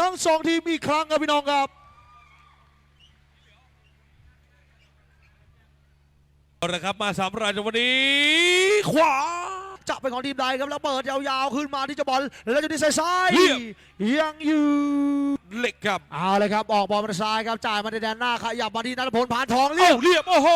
ทั้งสองทีมอีกครั้งครับพี่น้องครับเอาละครับมาสามรายในวันนี้ ขวาจะเป็นของทีมใดครับแล้วเปิดยาวๆ ขึ้นมาที่เจะบอลแล้วจะดีไซน์ซ้ายเรียบยังอยู่ เหล็กครับเอาเลยครับ ออกบอลมาซ้ายครับจ่ายมาในแดนหน้าขยับมาที่นัทพลผานทองเรีเอ้ายบเรียบโอ้โห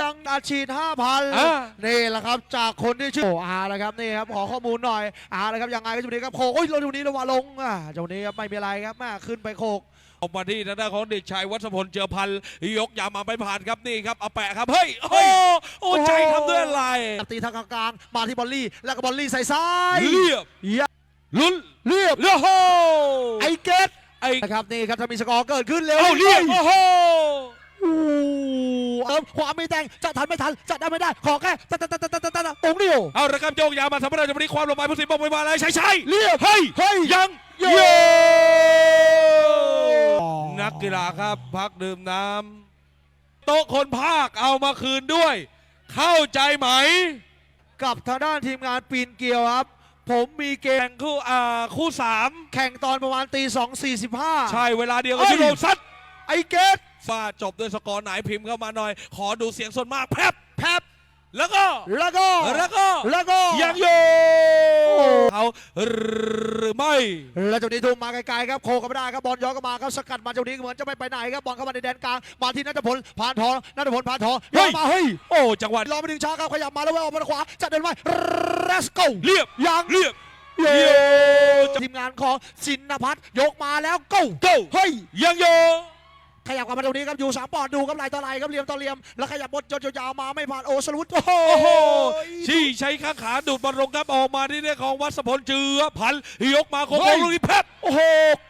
ยังอาชีพห้าพันอ่านี่แหละครับจากคนที่ชื่อโอ้อาละครับนี่ครับขอข้อมูลหน่อยอาละครับยังไงก็จะนี้ครับโคกโอ้ยเราดูนี้ระว่าลงอะเจ้านี้ครับไม่มีอะไรครับแม่ขึ้นไปโคกออกมาที่ทางด้านของเด็กชายวัชพลเจอพันธ์ยกยามาไม่ผ่านครับนี่ครับเอาแปะครับเฮ้ยโอ้โหโอ้ใจทำด้วยอะไรตีทางกลางๆมาที่บอลลี่แล้วก็บอลลี่ใส่ซ้ายเรียบยังลุ้นเรียบ เรียบโอ้โหไอเก ตไอ้นะครับนี่ครับถ้ามีสกอร์เกิดขึ้นเร็วเอ้าเรียบโอ้โหอู้เอิมขวาไม่แต่งจะทันไม่ทันจะได้ไม่ได้ขอแค่ตะตะตะตะตะตะตะตรงเดียวเอาละครับโยกยามาสำหรับวันนี้ความลงไปผู้สิบบอกไปมาอะไรใช่ใช่เรียบเฮ้ยเฮ้ยยังโยโยนักกีฬาครับพักดื่มน้ำโต๊ะคนภาคเอามาคืนด้วย เข้าใจไหม กับทางด้านทีมงานปีนเกลียวครับ ผมมีเกมแข่งคู่อ่าคู่สามแข่งตอนประมาณตีสองสี่สิบห้า ใช่เวลาเดียวกับเอ้ยยุโรปซัดไอเกตฟาดจบด้วยสกอร์ไหนพิมพ์เข้ามาหน่อย ขอดูเสียงส่วนมากแพบแพบแล้วก็แล้วก็แล้วก็แล้วก็ ยังโยเขาหรือไม่ แล้วเจ้านี้ทุ่มมาไกลๆครับโคก็ไม่ได้ครับบอลย้อนกลับมาครับสกัดมาเจ้านี้เหมือนจะไม่ไปไหนครับบอลเข้ามาในแดนกลางมาที่นัทพลผ่านทองนัทพลผ่านทองเฮ้ย้อย นมาเฮ้ยโอ้จังหวะรอไปถึงช้าครับขยับมาแล้วเว้ยออกมาทางขวาจะเดินไว้เรสโกเรียบยังเรียบโยโยทีมงานของสินพัฒน์ยกมาแล้วโก้โก้เฮ้ยยังโยขยับกลับมาตรงนี้ครับอยู่สามปอนด์ดูครับไหลต่อไหลครับเหลี่ยมต่อเหลี่ยมแล้วขยับบนจนยาวๆมาไม่ผ่านโอสลุตโอ้โหโอ้โหที่ใช้ข้างขาดูดบอลลงครับออกมาที่เรื่องของวัชพลเจือพันธ์ยกมาโค้งลูกนี้แพบโอ้โห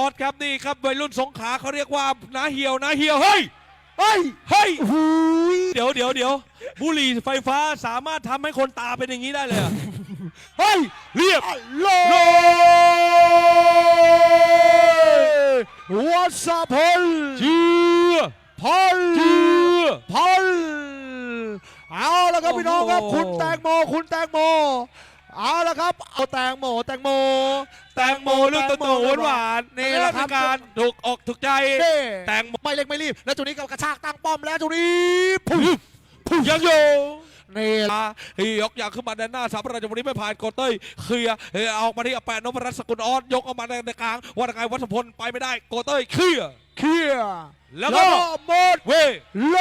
ออดครับนี่ครับวัยรุ่นสงขลาเขาเรียกว่านาเหี่ยวนาเหี่ยวเฮ้ยเฮ้ยเฮ้ยหูยเดี๋ยวเดี๋ยวเดี๋ยวบุหรี่ไฟฟ้าสามารถทำให้คนตาเป็นอย่างนี้ได้เลย เหรอเฮ้ยเรียบโลวัสพลเจือพลเจือพลเอาละครับพี่น้องครับโอ้โหคุณแตงโมคุณแตงโมเอาละครับ เอาแตงโมแตงโม แตงโมลูกโตๆหวานๆนี่แหละครับการถูกอกถูกใจนี่แตงโมไม่เล็กไม่รีบ แล้วจุดนี้ก็กระชากตั้งป้อมแล้วจุดนี้พุ่งยังโย นี่แหละมาที่ยกอย่างขึ้นมาด้านหน้าสามราชบุรีไม่ผ่านโกเต้ยเคลียร์เอ่อออกมาที่อแปะนพรัตน์สกุลออสยกออกมาในกลางวัดกายวัชพลไปไม่ได้โกเต้ยเคลียร์เคลียร์แล้วก็หมดเว้ยโล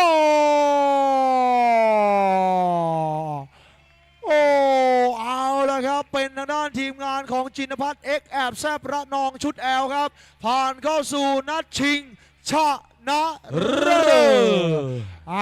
โอ้เอาละครับ เป็นทางด้านทีมงานของจินพัฒน์เอ็กแอบแซบระนองชุดแอลครับ ผ่านเข้าสู่นัดชิงชนะเลิศ